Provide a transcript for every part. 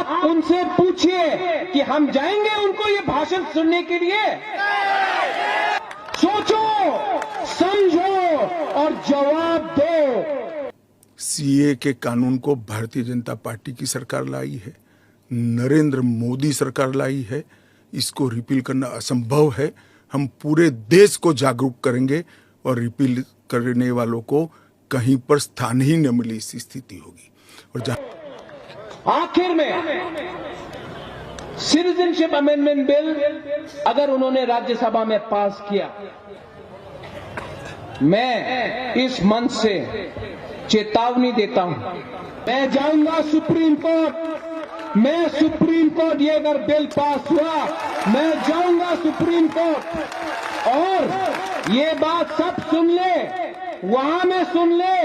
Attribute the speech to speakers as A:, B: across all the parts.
A: आप उनसे पूछिए कि हम जाएँगे उनको ये भाषण सुनने के लिए? सोचो, समझो और जवाब दो।
B: सीए के कानून को भारतीय जनता पार्टी की सरकार लाई है, नरेंद्र मोदी सरकार लाई है, इसको रिपील करना असंभव है। हम पूरे देश को जागरूक करेंगे और रिपील करने वालों को कहीं पर स्थान ही न मिली इस स्थिति होगी। और जहाँ
A: आखिर में सिटीजनशिप अमेंडमेंट बिल अगर उन्होंने राज्यसभा में पास किया, मैं इस मंच से चेतावनी देता हूँ। मैं जाऊँगा सुप्रीम कोर्ट। मैं सुप्रीम कोर्ट ये अगर बिल पास हुआ, मैं जाऊँगा सुप्रीम कोर्ट। और ये बात सब सुन ले, वहाँ में सुन ले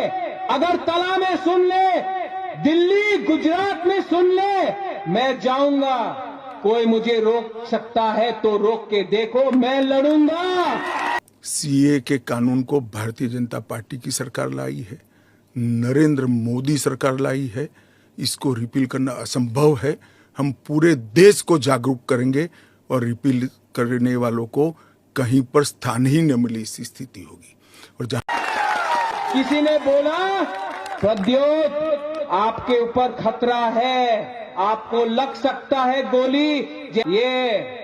A: अगर तला में सुन ले दिल्ली गुजरात में सुन ले। मैं जाऊँगा। कोई मुझे रोक सकता है तो रोक के देखो मैं लड़ूँगा।
B: सीए के कानून को भारतीय जनता पार्टी की सरकार लाई है। नरेंद्र मोदी सरकार लाई है। इसको रिपील करना असंभव है। हम पूरे देश को जागरूक करेंगे और रिपील करने वालों को कहीं पर स्थान ही न मिली इस स्थिति होगी। और
A: किसी ने बोला प्रद्योत आपके ऊपर खतरा है। आपको लग सकता है गोली। ये,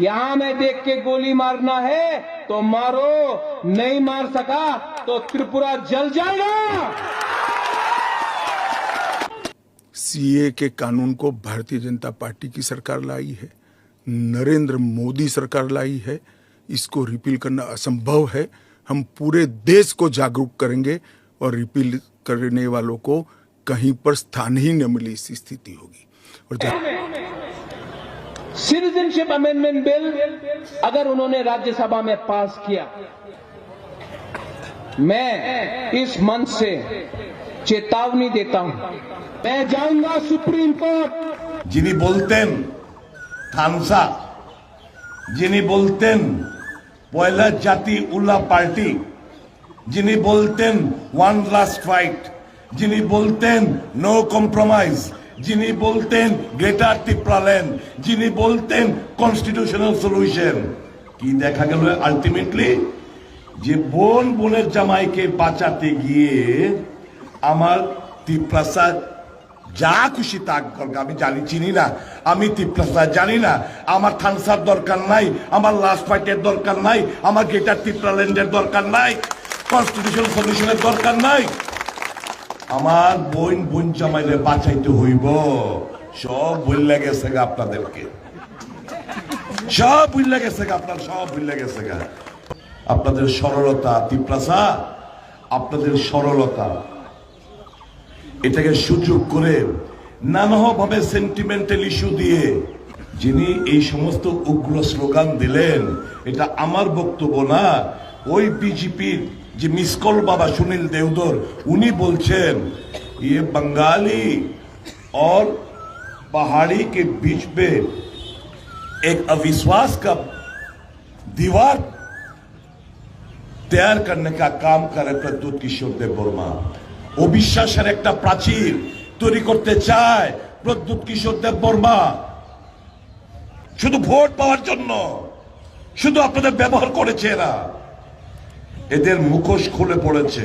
A: यहाँ में देख के गोली मारना है तो मारो। नहीं मार सका तो त्रिपुरा जल जाएगा।
B: सीए के कानून को भारतीय जनता पार्टी की सरकार लाई है। नरेंद्र मोदी सरकार लाई है। इसको रिपील करना असंभव है। हम पूरे देश को जागरूक करेंगे और रिपील करने वालों को कहीं पर स्थान ही न मिली इस स्थिति होगी और जहां
A: सिटीजनशिप अमेंडमेंट बिल अगर उन्होंने राज्यसभा में पास किया मैं इस मंच से चेतावनी देता हूं मैं जाऊंगा सुप्रीम कोर्ट
C: যিনি বলতেন থানসা যিনি বলতেন পয়লা জাতি উল্লাহ পার্টি যিনি বলতেন ওয়ান লাস্ট ফাইট যিনি বলতেন নো কম্প্রোমাইজ যিনি বলতেন গ্রেটার টিপ্রালেন যিনি বলতেন কনস্টিটিউশনাল সলিউশন কি দেখা গেল আলটিমেটলি যে বোন বোনের জামাইকে বাঁচাতে গিয়ে আমার ত্রিপ্রাসাদ যা খুশি তা করবে আমি জানি, চিনি না। আমি ত্রিপ্রাসাদ জানি না। আমার থানসার দরকার নাই, আমার লাস্ট ফাইটের দরকার নাই, আমার গেটার ত্রিপ্রাল্যান্ডের দরকার নাই কনস্টিটিউশন সলিউশনের দরকার নাই। আমার বোন বোন জামাইরে বাঁচাইতে হইব। সব বললে গেছে গা আপনাদেরকে। সব ভুললে গেছে গা আপনার, সব ভুললে গেছে গা। আপনাদের সরলতা ত্রিপ্রাসা আপনাদের সরলতা। এটাকে সুযোগ করে নানাভাবে সেন্টিমেন্টাল ইস্যু দিয়ে যিনি এই সমস্ত উগ্র স্লোগান দিলেন, এটা আমার বক্তব্য না, ওই বিজেপির যে মিসকল বাবা সুনীল দেওদর উনি বলছেন ये बंगाली और पहाड़ी के बीच में एक अविश्वास का दीवार तैयार करने का काम करे प्रद्युत किशोर देव बर्मा অবিশ্বাসের একটা প্রাচীর তৈরি করতে চায় প্রদ্যুৎ কিশোর দেব বর্মা শুধু ভোট পাওয়ার জন্য শুধু আপনাদের ব্যবহার করেছে এরা এদের মুখোশ খুলে পড়েছে।